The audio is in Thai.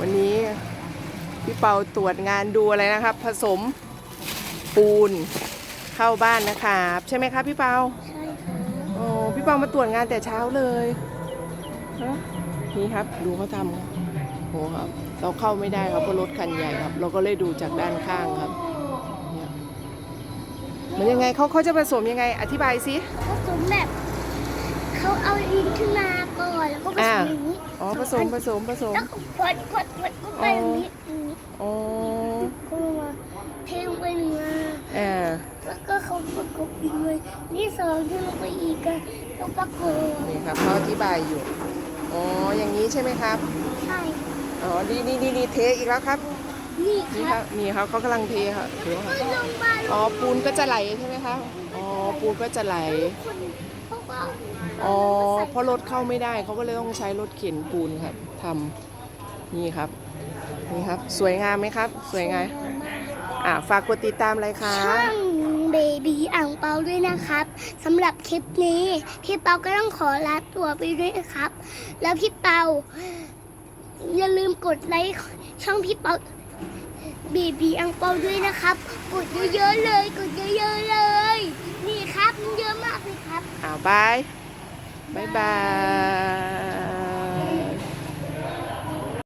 วันนี้พี่เปาตรวจงานดูอะไรนะครับ ผสมปูนเข้าบ้านนะครับใช่ไหมครับพี่เปาใช่ค่ะโอ้พี่เปามาตรวจงานแต่เช้าเลยฮะนี่ครับดูเขาทำครับโหครับ เราเข้าไม่ได้ครับเพราะรถคันใหญ่ครับ เราก็เลยดูจากด้านข้างครับเนี่ยมันยังไงเขาเขาจะผสมยังไงอธิบายสิผสมแบบเขาเอาลิ้นขึ้นมาก่อน แล้วก็ผสมอย่างนี้อ๋อผสมผสมผสมแล้วก็กดกดกดก็ไปอย่างนี้อย่างนี้อ๋อก็ลงมาเทลงไปหนึ่งมาเออแล้วก็เขาประกบอีกเลยนี่สองที่ลงไปอีกกันแล้วประกบนี่ครับเขาอธิบายอยู่อ๋ออย่างนี้ใช่ไหมครับ ใช่อ๋อนี่นี่นี่นี่เทอีกแล้วครับนี่นี่คครัรับบนี่ครับเขากำลังเทครับเดี๋ยวครับก็ลงมาลอ๋องปูนก็จะไหลใช่ไหมครับอ๋อปูนก็จะไหลคนเขาก็ อ๋อเพราะรถเข้าไม่ได้เขาก็เลยต้องใช้รถเข็นปูนครับทำนี่ครับ นี่ครับ สวยงามไหมครับ สวยงามอะฝากกดติดตามเลยค่ะช่างเบบีอ่างเปาด้วยนะครับสำหรับคลิปนี้พี่เปาก็ต้องขอลาตัวไปด้วยนะครับ แล้วพี่เปาอย่าลืมกดไลค์ช่องพี่เปาเบบีอ่างเปาด้วยนะครับ กดเยอะๆเลย กดเยอะๆเลย เยอะมากเลยครับอ้าวบายบายบาย